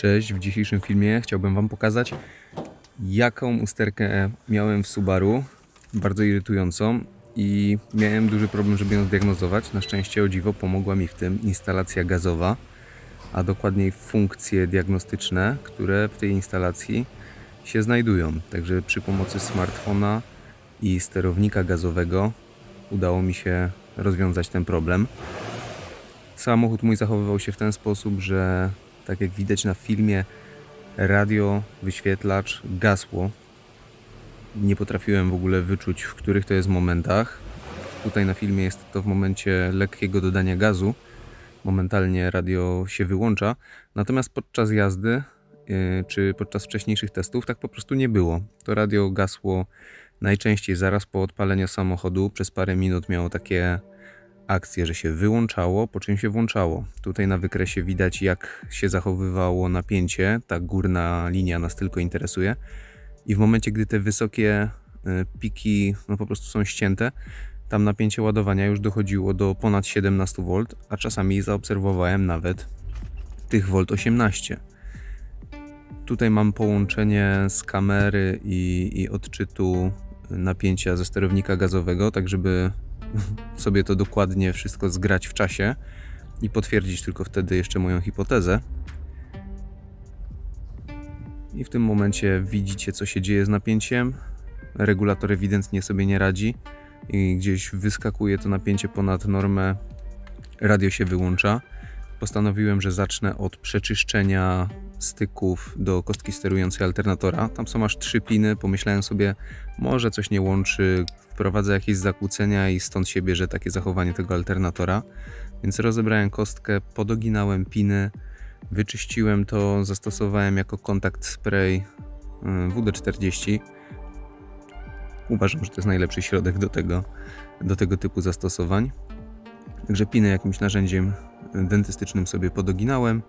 Cześć, w dzisiejszym filmie chciałbym Wam pokazać, jaką usterkę miałem w Subaru, bardzo irytującą i miałem duży problem, żeby ją zdiagnozować. Na szczęście o dziwo pomogła mi w tym instalacja gazowa, a dokładniej funkcje diagnostyczne, które w tej instalacji się znajdują. Także przy pomocy smartfona i sterownika gazowego udało mi się rozwiązać ten problem. Samochód mój zachowywał się w ten sposób, że tak jak widać na filmie, radio, wyświetlacz gasło. Nie potrafiłem w ogóle wyczuć, w których to jest momentach. Tutaj na filmie jest to w momencie lekkiego dodania gazu. Momentalnie radio się wyłącza. Natomiast podczas jazdy yy, czy podczas wcześniejszych testów tak po prostu nie było. To radio gasło najczęściej zaraz po odpaleniu samochodu. Przez parę minut miało takie akcję, że się wyłączało, po czym się włączało. Tutaj na wykresie widać, jak się zachowywało napięcie. Ta górna linia nas tylko interesuje. I w momencie, gdy te wysokie y, piki no po prostu są ścięte, tam napięcie ładowania już dochodziło do ponad 17 V, a czasami zaobserwowałem nawet tych volt 18. Tutaj mam połączenie z kamery i, i odczytu napięcia ze sterownika gazowego, tak żeby sobie to dokładnie wszystko zgrać w czasie i potwierdzić tylko wtedy jeszcze moją hipotezę. I w tym momencie widzicie, co się dzieje z napięciem. Regulator ewidentnie sobie nie radzi i gdzieś wyskakuje to napięcie ponad normę. Radio się wyłącza. Postanowiłem, że zacznę od przeczyszczenia styków do kostki sterującej alternatora. Tam są aż trzy piny. Pomyślałem sobie, może coś nie łączy, wprowadza jakieś zakłócenia i stąd się bierze takie zachowanie tego alternatora. Więc rozebrałem kostkę, podoginałem piny, wyczyściłem to, zastosowałem jako kontakt spray y, WD-40. Uważam, że to jest najlepszy środek do tego, do tego typu zastosowań. Także piny jakimś narzędziem dentystycznym sobie podoginałem.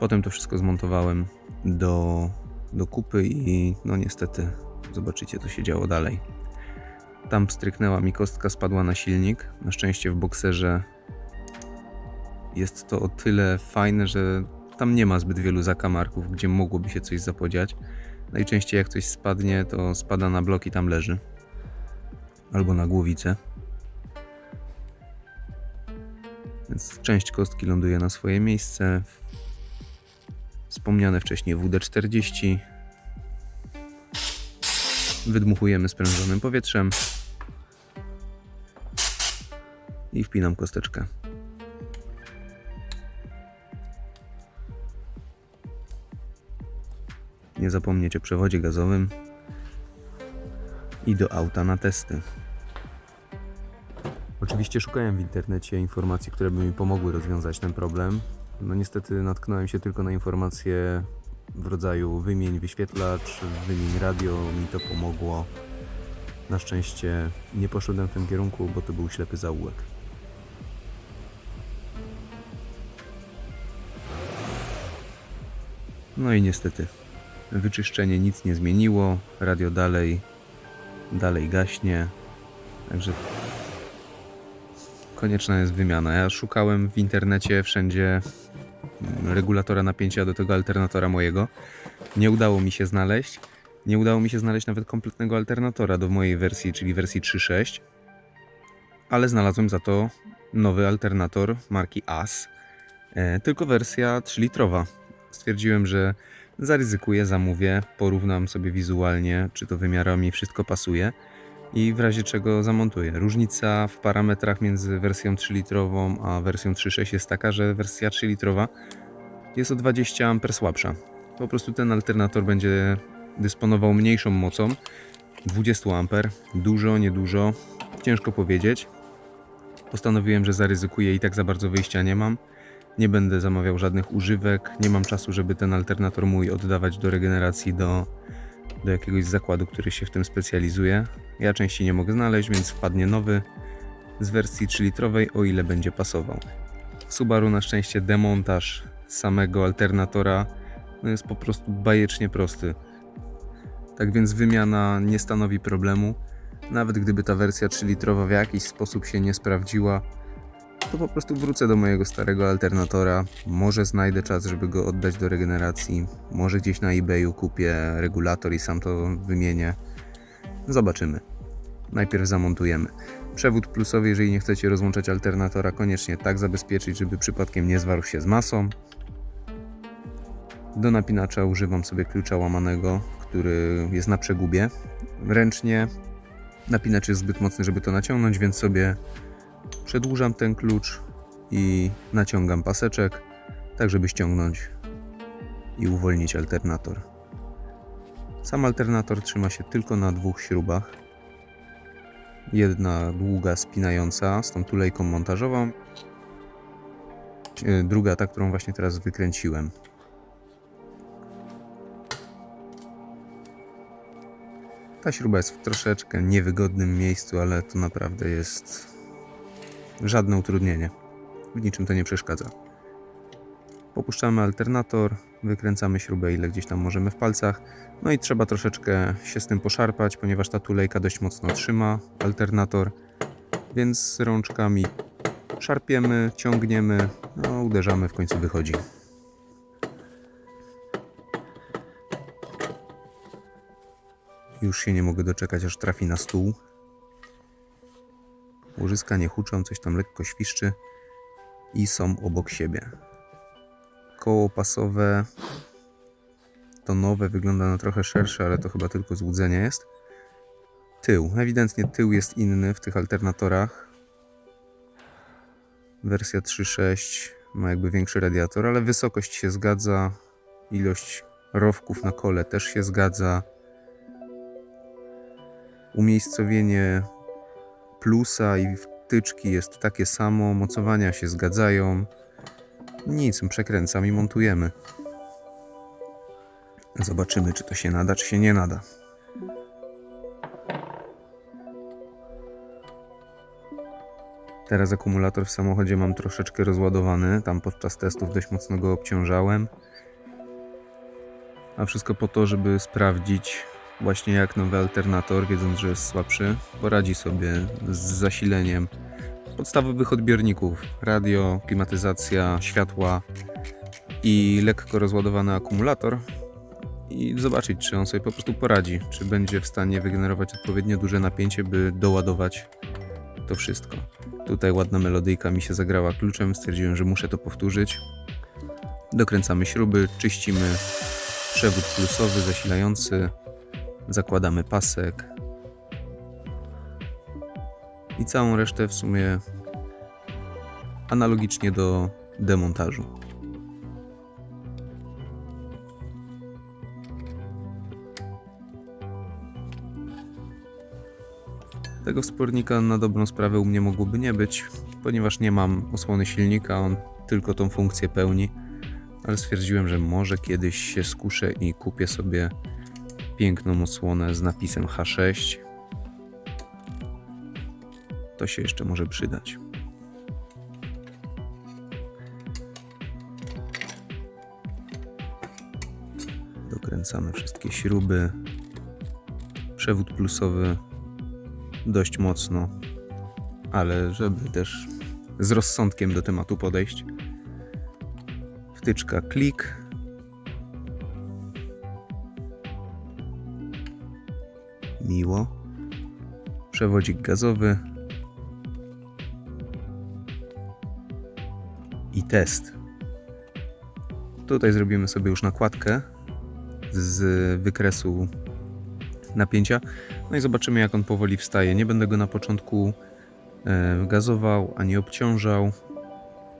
Potem to wszystko zmontowałem do, do kupy i no niestety zobaczycie co się działo dalej. Tam stryknęła mi kostka, spadła na silnik. Na szczęście w bokserze jest to o tyle fajne, że tam nie ma zbyt wielu zakamarków, gdzie mogłoby się coś zapodziać. Najczęściej jak coś spadnie, to spada na blok i tam leży. Albo na głowicę. Więc część kostki ląduje na swoje miejsce. Wspomniane wcześniej WD-40. Wydmuchujemy sprężonym powietrzem. I wpinam kosteczkę. Nie zapomnieć o przewodzie gazowym i do auta na testy. Oczywiście szukałem w internecie informacji, które by mi pomogły rozwiązać ten problem. No niestety natknąłem się tylko na informacje w rodzaju wymień wyświetlacz, wymień radio, mi to pomogło. Na szczęście nie poszedłem w tym kierunku, bo to był ślepy zaułek. No i niestety, wyczyszczenie nic nie zmieniło, radio dalej, dalej gaśnie, także konieczna jest wymiana. Ja szukałem w internecie wszędzie regulatora napięcia do tego alternatora mojego. Nie udało mi się znaleźć. Nie udało mi się znaleźć nawet kompletnego alternatora do mojej wersji, czyli wersji 3.6. Ale znalazłem za to nowy alternator marki AS, e, tylko wersja 3-litrowa. Stwierdziłem, że zaryzykuję, zamówię, porównam sobie wizualnie, czy to wymiarami wszystko pasuje i w razie czego zamontuję. Różnica w parametrach między wersją 3-litrową a wersją 3.6 jest taka, że wersja 3-litrowa jest o 20 A słabsza. Po prostu ten alternator będzie dysponował mniejszą mocą 20 A. Dużo, niedużo, ciężko powiedzieć. Postanowiłem, że zaryzykuję i tak za bardzo wyjścia nie mam. Nie będę zamawiał żadnych używek, nie mam czasu, żeby ten alternator mój oddawać do regeneracji do, do jakiegoś zakładu, który się w tym specjalizuje. Ja części nie mogę znaleźć, więc wpadnie nowy z wersji 3-litrowej, o ile będzie pasował. W Subaru na szczęście demontaż samego alternatora no jest po prostu bajecznie prosty. Tak więc wymiana nie stanowi problemu. Nawet gdyby ta wersja 3-litrowa w jakiś sposób się nie sprawdziła, to po prostu wrócę do mojego starego alternatora. Może znajdę czas, żeby go oddać do regeneracji. Może gdzieś na eBayu kupię regulator i sam to wymienię. Zobaczymy. Najpierw zamontujemy. Przewód plusowy, jeżeli nie chcecie rozłączać alternatora, koniecznie tak zabezpieczyć, żeby przypadkiem nie zwarł się z masą. Do napinacza używam sobie klucza łamanego, który jest na przegubie. Ręcznie napinacz jest zbyt mocny, żeby to naciągnąć, więc sobie przedłużam ten klucz i naciągam paseczek, tak żeby ściągnąć i uwolnić alternator. Sam alternator trzyma się tylko na dwóch śrubach. Jedna długa spinająca z tą tulejką montażową, Yy, druga ta, którą właśnie teraz wykręciłem. Ta śruba jest w troszeczkę niewygodnym miejscu, ale to naprawdę jest żadne utrudnienie. W niczym to nie przeszkadza. Popuszczamy alternator, wykręcamy śrubę ile gdzieś tam możemy w palcach. No i trzeba troszeczkę się z tym poszarpać, ponieważ ta tulejka dość mocno trzyma alternator. Więc rączkami szarpiemy, ciągniemy, no uderzamy, w końcu wychodzi. Już się nie mogę doczekać, aż trafi na stół. Łożyska nie huczą, coś tam lekko świszczy i są obok siebie. Koło pasowe to nowe, wygląda na trochę szersze, ale to chyba tylko złudzenie jest. Tył. Ewidentnie tył jest inny w tych alternatorach. Wersja 3.6 ma jakby większy radiator, ale wysokość się zgadza. Ilość rowków na kole też się zgadza. Umiejscowienie plusa i wtyczki jest takie samo, mocowania się zgadzają. Nic, przekręcam i montujemy. Zobaczymy, czy to się nada, czy się nie nada. Teraz akumulator w samochodzie mam troszeczkę rozładowany. Tam podczas testów dość mocno go obciążałem. A wszystko po to, żeby sprawdzić właśnie jak nowy alternator, wiedząc, że jest słabszy, poradzi sobie z zasileniem podstawowych odbiorników: radio, klimatyzacja, światła i lekko rozładowany akumulator. I zobaczyć, czy on sobie po prostu poradzi, czy będzie w stanie wygenerować odpowiednio duże napięcie, by doładować to wszystko. Tutaj ładna melodyjka mi się zagrała kluczem, stwierdziłem, że muszę to powtórzyć. Dokręcamy śruby, czyścimy przewód plusowy, zasilający, zakładamy pasek i całą resztę w sumie analogicznie do demontażu. Tego wspornika na dobrą sprawę u mnie mogłoby nie być, ponieważ nie mam osłony silnika, on tylko tą funkcję pełni. Ale stwierdziłem, że może kiedyś się skuszę i kupię sobie piękną osłonę z napisem H6. To się jeszcze może przydać. Dokręcamy wszystkie śruby. Przewód plusowy dość mocno, ale żeby też z rozsądkiem do tematu podejść. Wtyczka klik. Miło. Przewodzik gazowy. I test. Tutaj zrobimy sobie już nakładkę z wykresu napięcia. No i zobaczymy, jak on powoli wstaje. Nie będę go na początku e, gazował ani obciążał,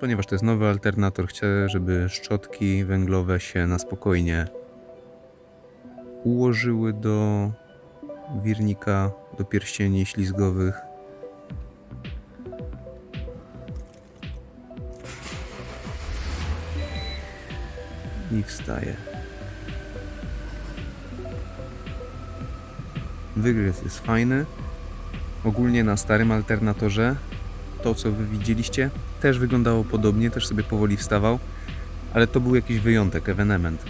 ponieważ to jest nowy alternator. Chcę, żeby szczotki węglowe się na spokojnie ułożyły do wirnika, do pierścieni ślizgowych. I wstaje. Wygryz jest fajny. Ogólnie na starym alternatorze to, co wy widzieliście, też wyglądało podobnie, też sobie powoli wstawał, ale to był jakiś wyjątek, ewenement.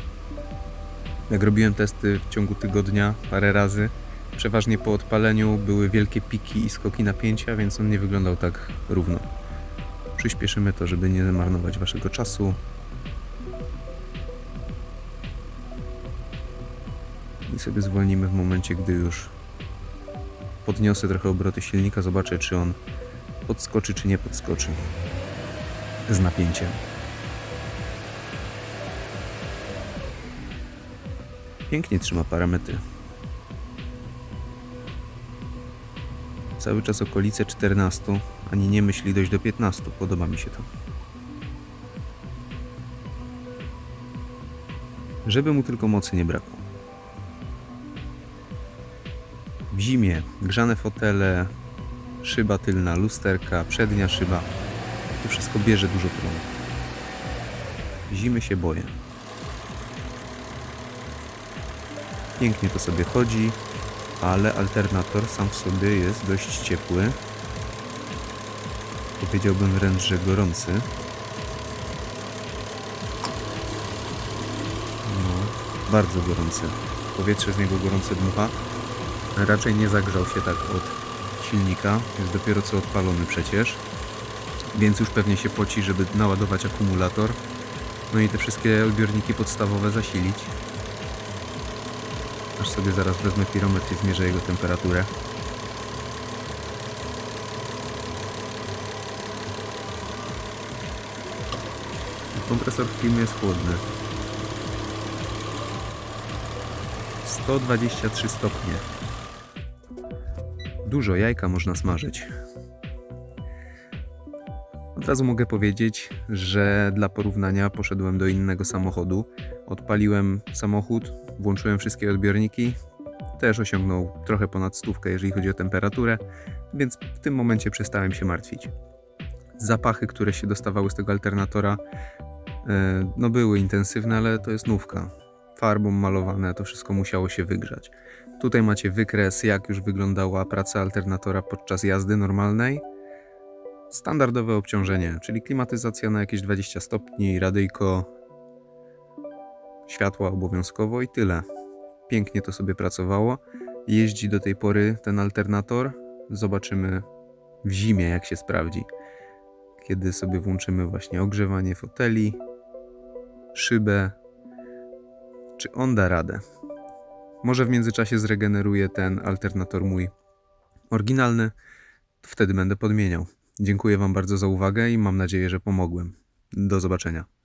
Jak robiłem testy w ciągu tygodnia parę razy, przeważnie po odpaleniu były wielkie piki i skoki napięcia, więc on nie wyglądał tak równo. przyspieszymy to, żeby nie marnować waszego czasu. I sobie zwolnimy w momencie, gdy już podniosę trochę obroty silnika, zobaczę czy on podskoczy czy nie podskoczy z napięciem. Pięknie trzyma parametry. Cały czas okolice 14, ani nie myśli dojść do 15. Podoba mi się to. Żeby mu tylko mocy nie brakło. W zimie grzane fotele, szyba tylna, lusterka, przednia szyba. To wszystko bierze dużo prądu. Zimy się boję. Pięknie to sobie chodzi, ale alternator sam w sobie jest dość ciepły. Powiedziałbym wręcz, że gorący. No, bardzo gorący. Powietrze z niego gorące dmucha. Raczej nie zagrzał się tak od silnika. Jest dopiero co odpalony przecież. Więc już pewnie się poci, żeby naładować akumulator. No i te wszystkie odbiorniki podstawowe zasilić. Aż sobie zaraz wezmę pirometr i zmierzę jego temperaturę. Kompresor w filmie jest chłodny. 123 stopnie. Dużo jajka można smażyć. Od razu mogę powiedzieć, że dla porównania poszedłem do innego samochodu. Odpaliłem samochód, włączyłem wszystkie odbiorniki. Też osiągnął trochę ponad stówkę, jeżeli chodzi o temperaturę, więc w tym momencie przestałem się martwić. Zapachy, które się dostawały z tego alternatora, e, no były intensywne, ale to jest nówka. Farbą malowane, to wszystko musiało się wygrzać. Tutaj macie wykres, jak już wyglądała praca alternatora podczas jazdy normalnej. Standardowe obciążenie, czyli klimatyzacja na jakieś 20 stopni, radyjko, światła obowiązkowo i tyle. Pięknie to sobie pracowało. Jeździ do tej pory ten alternator. Zobaczymy w zimie, jak się sprawdzi. Kiedy sobie włączymy właśnie ogrzewanie foteli, szybę, czy on da radę. Może w międzyczasie zregeneruje ten alternator mój oryginalny, wtedy będę podmieniał. Dziękuję Wam bardzo za uwagę i mam nadzieję, że pomogłem. Do zobaczenia.